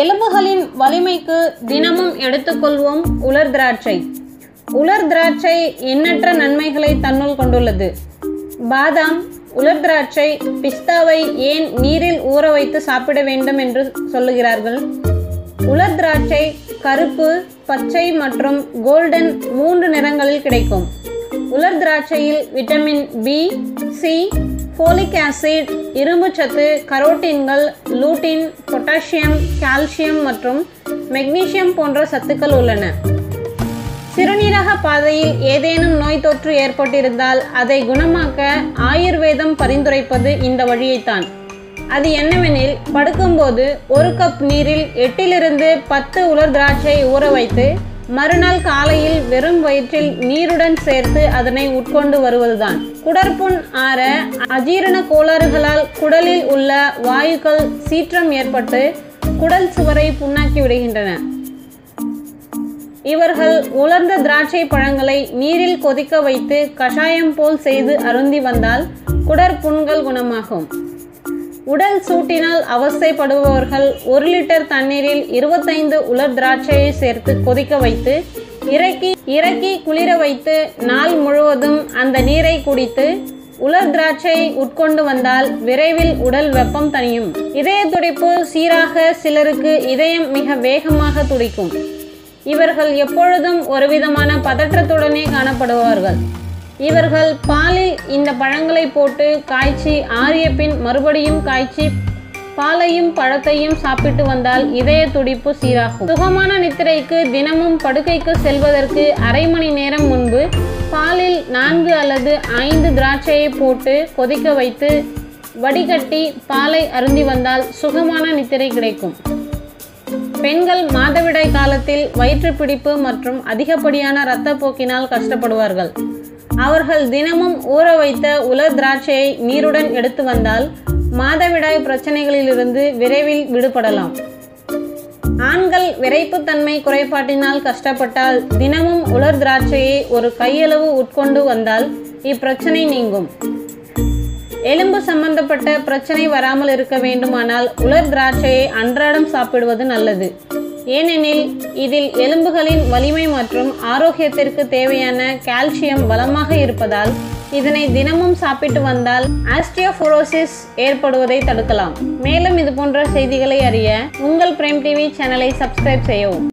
எலும்புகளின் வலிமைக்கு தினமும் எடுத்துக்கொள்வோம் உலர் திராட்சை. உலர் திராட்சை எண்ணற்ற நன்மைகளை தன்னுள் கொண்டுள்ளது. பாதாம் உலர் திராட்சை பிஸ்தாவை ஏன் நீரில் ஊற வைத்து சாப்பிட வேண்டும் என்று சொல்லுகிறார்கள்? உலர் திராட்சை கருப்பு பச்சை மற்றும் கோல்டன் மூன்று நிறங்களில் கிடைக்கும். உலர் திராட்சையில் vitamin B C folic acid இரும்புச்சத்து கரோட்டின்கள் லூட்டின் பொட்டாசியம் கால்சியம் மற்றும் மெக்னீசியம் போன்ற சத்துக்கள் உள்ளன. சிறுநீரக பாதையில் ஏதேனும் நோய் தொற்று ஏற்பட்டிருந்தால் அதை குணமாக்க ஆயுர்வேதம் பரிந்துரைப்பது இந்த வழியைத்தான். அது என்னவெனில் படுக்கும்போது ஒரு கப் நீரில் எட்டிலிருந்து பத்து உலர் திராட்சை ஊற வைத்து மறுநாள் காலையில் வெறும் வயிற்றில் நீருடன் சேர்த்து அதனை உட்கொண்டு வருவதுதான். குடற்புண் ஆற அஜீரண கோளாறுகளால் குடலில் உள்ள வாயுக்கள் சீற்றம் ஏற்பட்டு குடல் சுவரை புண்ணாக்கி விடுகின்றன. இவர்கள் உலர்ந்த திராட்சை பழங்களை நீரில் கொதிக்க வைத்து கஷாயம் போல் செய்து அருந்தி வந்தால் குடற்புண்கள் குணமாகும். உடல் சூட்டினால் அவஸ்தைப்படுபவர்கள் ஒரு லிட்டர் தண்ணீரில் இருபத்தைந்து உலர் திராட்சையை சேர்த்து கொதிக்க வைத்து இறக்கி இறக்கி குளிர வைத்து நாள் முழுவதும் அந்த நீரை குடித்து உலர் திராட்சையை உட்கொண்டு வந்தால் விரைவில் உடல் வெப்பம் தணியும். இதய துடிப்பு சீராக சிலருக்கு இதயம் மிக வேகமாக துடிக்கும். இவர்கள் எப்பொழுதும் ஒருவிதமான பதற்றத்துடனே காணப்படுவார்கள். இவர்கள் பாலில் இந்த பழங்களை போட்டு காய்ச்சி ஆறிய பின் மறுபடியும் காய்ச்சி பாலையும் பழத்தையும் சாப்பிட்டு வந்தால் இதய துடிப்பு சீராகும். சுகமான நித்திரைக்கு தினமும் படுக்கைக்கு செல்வதற்கு அரை மணி நேரம் முன்பு பாலில் நான்கு அல்லது ஐந்து திராட்சையை போட்டு கொதிக்க வைத்து வடிகட்டி பாலை அருந்தி வந்தால் சுகமான நித்திரை கிடைக்கும். பெண்கள் மாதவிடாய் காலத்தில் வயிற்றுப்பிடிப்பு மற்றும் அதிகப்படியான இரத்தப்போக்கினால் கஷ்டப்படுவார்கள். அவர்கள் தினமும் ஊற வைத்த உலர் திராட்சையை நீருடன் எடுத்து வந்தால் மாதவிடாய் பிரச்சனைகளிலிருந்து விரைவில் விடுபடலாம். ஆண்கள் விரைப்புத்தன்மை குறைபாட்டினால் கஷ்டப்பட்டால் தினமும் உலர் திராட்சையை ஒரு கையளவு உட்கொண்டு வந்தால் இப்பிரச்சனை நீங்கும். எலும்பு சம்பந்தப்பட்ட பிரச்சனை வராமல் இருக்க வேண்டுமானால் உலர் திராட்சையை அன்றாடம் சாப்பிடுவது நல்லது. ஏனெனில் இதில் எலும்புகளின் வலிமை மற்றும் ஆரோக்கியத்திற்கு தேவையான கால்சியம் வளமாக இருப்பதால் இதனை தினமும் சாப்பிட்டு வந்தால் ஆஸ்டியோஃபோரோசிஸ் ஏற்படுவதை தடுக்கலாம். மேலும் இது போன்ற செய்திகளை அறிய உங்கள் பிரேம் டிவி சேனலை சப்ஸ்கிரைப் செய்யவும்.